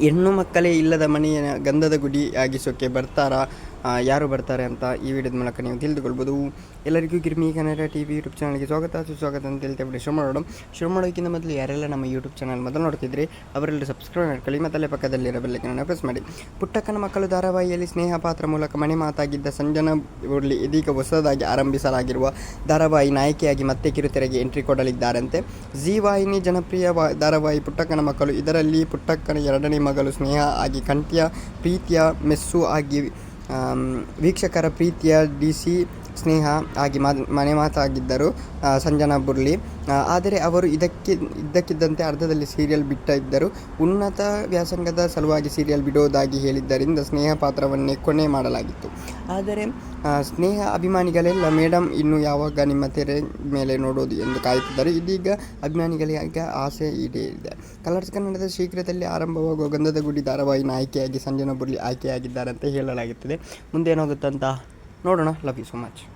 ಹೆಣ್ಣು ಮಕ್ಕಳೇ ಇಲ್ಲದ ಮನೆಯ ಗಂಧದ ಗುಡಿ ಆಗಿಸೋಕೆ ಬರ್ತಾರಾ? ಯಾರು ಬರ್ತಾರೆ ಅಂತ ಈ ವಿಡಿಯೋದ ಮೂಲಕ ನೀವು ತಿಳಿದುಕೊಳ್ಬೋದು. ಎಲ್ಲರಿಗೂ Girmi Kannada T V YouTube ಚಾನಲ್ಗೆ ಸ್ವಾಗತ. ಸುಸ್ವಾಗತ ಅಂತ ಹೇಳ್ತಾ ಬಿಡಿ ಶುರು ಮಾಡೋಣ. ಶುರು ಮಾಡೋಕ್ಕಿಂತ ಮೊದಲು ಯಾರೆಲ್ಲ ನಮ್ಮ ಯೂಟ್ಯೂಬ್ ಚಾನಲ್ ಮೊದಲು ನೋಡ್ತಿದ್ರಿ ಅವರೆಲ್ಲರೂ ಸಬ್ಸ್ಕ್ರೈಬ್ ಮಾಡ್ಕೊಳ್ಳಿ ಮತ್ತಲ್ಲೇ ಪಕ್ಕದಲ್ಲಿರೋ ಬೆಲ್ಲಕ್ಕನ್ನು ಪ್ರೆಸ್ ಮಾಡಿ. ಪುಟ್ಟಕ್ಕನ ಮಕ್ಕಳು ಧಾರಾವಾಹಿಯಲ್ಲಿ ಸ್ನೇಹ ಪಾತ್ರ ಮೂಲಕ ಮನೆ ಮಾತಾಗಿದ್ದ ಸಂಜನಾ ಉರ್ಲಿ ಇದೀಗ ಹೊಸದಾಗಿ ಆರಂಭಿಸಲಾಗಿರುವ ಧಾರಾವಾಹಿ ನಾಯಕಿಯಾಗಿ ಮತ್ತೆ ಕಿರುತೆರೆಗೆ ಎಂಟ್ರಿ ಕೊಡಲಿದ್ದಾರಂತೆ. ಜಿ ವಾಹಿನಿ ಜನಪ್ರಿಯ ಧಾರಾವಾಹಿ ಪುಟ್ಟಕ್ಕನ ಮಕ್ಕಳು ಇದರಲ್ಲಿ ಪುಟ್ಟಕ್ಕನ ಎರಡನೇ ಮಗಳು ಸ್ನೇಹ ಆಗಿ, ಕಂಠ್ಯ, ಪ್ರೀತಿಯ, ಮೆಸ್ಸು ಆಗಿ ವೀಕ್ಷಕರ ಪ್ರೀತಿಯ ಡಿ ಸಿ ಸ್ನೇಹ ಆಗಿ ಮನೆ ಮಾತಾಗಿದ್ದರು ಸಂಜನಾ ಬುರ್ಲಿ. ಆದರೆ ಅವರು ಇದಕ್ಕೆ, ಇದ್ದಕ್ಕಿದ್ದಂತೆ ಅರ್ಧದಲ್ಲಿ ಸೀರಿಯಲ್ ಬಿಟ್ಟ ಇದ್ದರು. ಉನ್ನತ ವ್ಯಾಸಂಗದ ಸಲುವಾಗಿ ಸೀರಿಯಲ್ ಬಿಡೋದಾಗಿ ಹೇಳಿದ್ದರಿಂದ ಸ್ನೇಹ ಪಾತ್ರವನ್ನೇ ಕೊನೆ ಮಾಡಲಾಗಿತ್ತು. ಆದರೆ ಸ್ನೇಹ ಅಭಿಮಾನಿಗಳೆಲ್ಲ ಮೇಡಮ್ ಇನ್ನು ಯಾವಾಗ ನಿಮ್ಮ ತೆರೆ ಮೇಲೆ ನೋಡೋದು? ಎಂದು ಕಾಯುತ್ತಿದ್ದಾರೆ. ಇದೀಗ ಅಭಿಮಾನಿಗಳಿಗೆ ಆಸೆ ಈಡೇರಿದೆ ಕಲರ್ಸ್ ಕನ್ನಡದ ಶೀಘ್ರದಲ್ಲಿ ಆರಂಭವಾಗುವ ಗಂಧದ ಗುಡಿ ಧಾರಾವಾಹಿ ನಾಯಕಿಯಾಗಿ ಸಂಜನಾ ಆಯ್ಕೆಯಾಗಿದ್ದಾರೆ ಅಂತ ಹೇಳಲಾಗುತ್ತದೆ. ಮುಂದೆ ಏನಾಗುತ್ತಂತ ನೋಡೋಣ. Love you so much